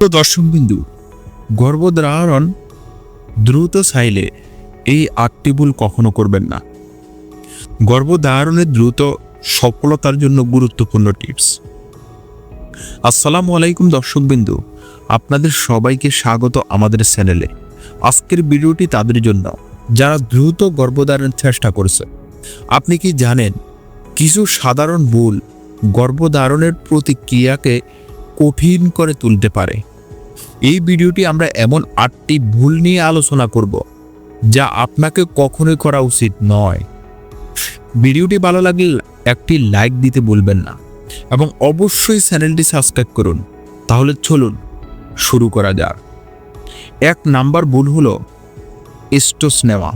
তো দর্শকবিন্দু গর্ভধারণ দ্রুত চাইলে এই আটটি ভুল কখনো করবেন না। গর্ভধারণের দ্রুত সফলতার জন্য গুরুত্বপূর্ণ টিপস। আসসালামু আলাইকুম দর্শকবিন্দু, আপনাদের সবাইকে স্বাগত আমাদের চ্যানেলে। আজকের ভিডিওটি তাদের জন্য। যারা দ্রুত গর্ভধারণের চেষ্টা করছে, আপনি কি জানেন, কিছু সাধারণ ভুল গর্ভধারণের প্রতিক্রিয়াকে কঠিন করে তুলতে পারে। এই ভিডিওটি আমরা এমন আটটি ভুল নিয়ে আলোচনা করব, যা আপনাকে কখনোই করা উচিত নয়। ভিডিওটি ভালো লাগলে একটি লাইক দিতে ভুলবেন না এবং অবশ্যই চ্যানেলটি সাবস্ক্রাইব করুন। তাহলে চলুন শুরু করা যাক। এক নাম্বার ভুল হলো এস্টোস নেওয়া।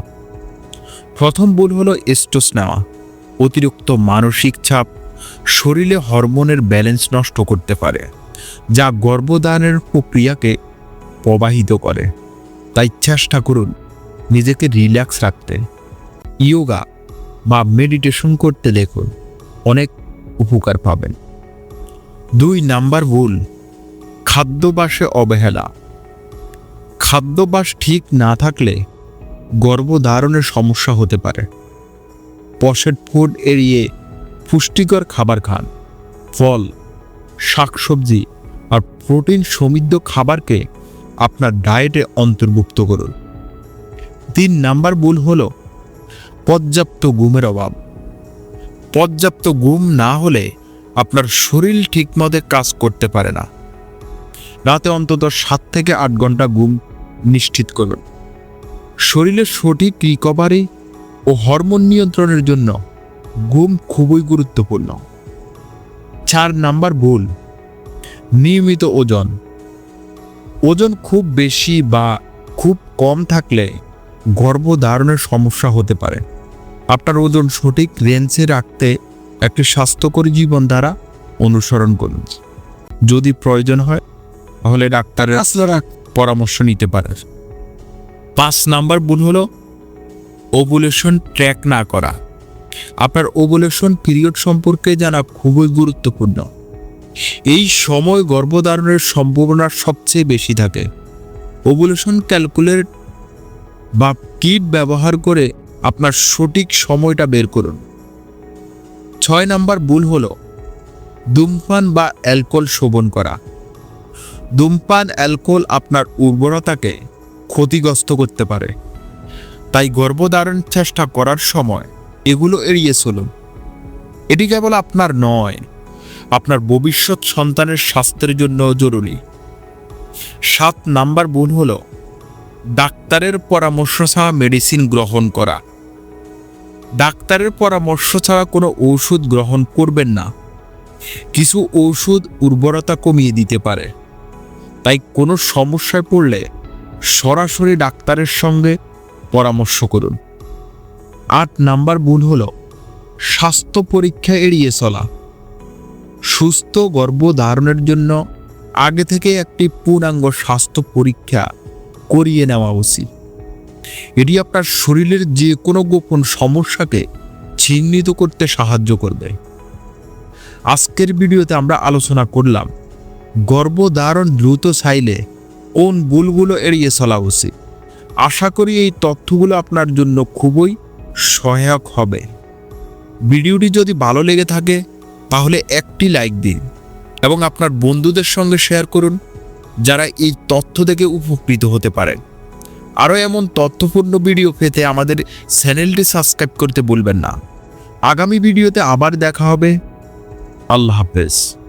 প্রথম ভুল হলো এস্টোস নেওয়া। অতিরিক্ত মানসিক চাপ শরীরে হরমোনের ব্যালেন্স নষ্ট করতে পারে। যা গর্ভধারণের প্রক্রিয়াকে প্রবাহিত করে। তাই চেষ্টা করুন নিজেকে রিল্যাক্স রাখতে, ইয়োগা বা মেডিটেশন করতে দেখুন, অনেক উপকার পাবেন। দুই নাম্বার ভুল, খাদ্যবাসে অবহেলা। খাদ্যবাস ঠিক না থাকলে গর্ভধারণের সমস্যা হতে পারে। পশেট ফুড এড়িয়ে পুষ্টিকর খাবার খান, ফল শাকসবজি আর প্রোটিন সমৃদ্ধ খাবারকে আপনার ডায়েটে অন্তর্ভুক্ত করুন। তিন নাম্বার ভুল হলো পর্যাপ্ত ঘুমের অভাব। পর্যাপ্ত ঘুম না হলে আপনার শরীর ঠিকমতো কাজ করতে পারে না। রাতে অন্তত সাত থেকে আট ঘণ্টা ঘুম নিশ্চিত করুন। শরীরের সঠিক রিকভারি ও হরমোন নিয়ন্ত্রণের জন্য ঘুম খুবই গুরুত্বপূর্ণ। চার নাম্বার ভুল। নিয়মিত ওজন। ওজন খুব বেশি বা খুব কম থাকলে গর্ভধারণের সমস্যা হতে পারে। আপনার ওজন সঠিক রেঞ্জে রাখতে একটি স্বাস্থ্যকর জীবনধারা অনুসরণ করুন। যদি প্রয়োজন হয়, তাহলে ডাক্তারের পরামর্শ নিতে পারে পাঁচ নাম্বার ভুল হলো ওভুলেশন ট্র্যাক না করা। আপনার ওভুলেশন পিরিয়ড সম্পর্কে জানা খুবই গুরুত্বপূর্ণ। এই সময় গর্ভধারণের সম্ভাবনা সবচেয়ে বেশি থাকে। ওভুলেশন ক্যালকুলেট বা কিট ব্যবহার করে আপনার সঠিক সময়টা বের করুন। ছয় নাম্বার ভুল হল, ধূমপান বা অ্যালকোহল শোভন করা। ধূমপান, অ্যালকোহল আপনার উর্বরতাকে ক্ষতিগ্রস্ত করতে পারে। তাই গর্ভধারণ চেষ্টা করার সময় এগুলো এড়িয়ে চলুন। এটি কেবল আপনার নয়, আপনার ভবিষ্যৎ সন্তানের স্বাস্থ্যের জন্য জরুরি। সাত নাম্বার ভুল হল, ডাক্তারের পরামর্শ ছাড়া মেডিসিন গ্রহণ করা। ডাক্তারের পরামর্শ ছাড়া কোনো ঔষধ গ্রহণ করবেন না। কিছু ঔষধ উর্বরতা কমিয়ে দিতে পারে। তাই কোনো সমস্যায় পড়লে সরাসরি ডাক্তারের সঙ্গে পরামর্শ করুন। আট নাম্বার ভুল হলো, স্বাস্থ্য পরীক্ষা এড়িয়ে চলা। সুস্থ গর্ভধারণের জন্য আগে থেকে একটি পূর্ণাঙ্গ স্বাস্থ্য পরীক্ষা করিয়ে নেওয়া উচিত। এটি আপনার শরীরের যে কোনো গোপন সমস্যাকে চিহ্নিত করতে সাহায্য করবে। আজকের ভিডিওতে আমরা আলোচনা করলাম গর্ভধারণ দ্রুত চাইলে কোন ভুলগুলো এড়িয়ে চলা উচিত। আশা করি এই তথ্যগুলো আপনার জন্য খুবই সহায়ক হবে। ভিডিওটি যদি ভালো লেগে থাকে, তাহলে একটি লাইক দিন এবং আপনার বন্ধুদের সঙ্গে শেয়ার করুন, যারা এই তথ্য থেকে উপকৃত হতে পারেন। আরও এমন তথ্যপূর্ণ ভিডিও পেতে আমাদের চ্যানেলটি সাবস্ক্রাইব করতে ভুলবেন না। আগামী ভিডিওতে আবার দেখা হবে। আল্লাহ হাফেজ।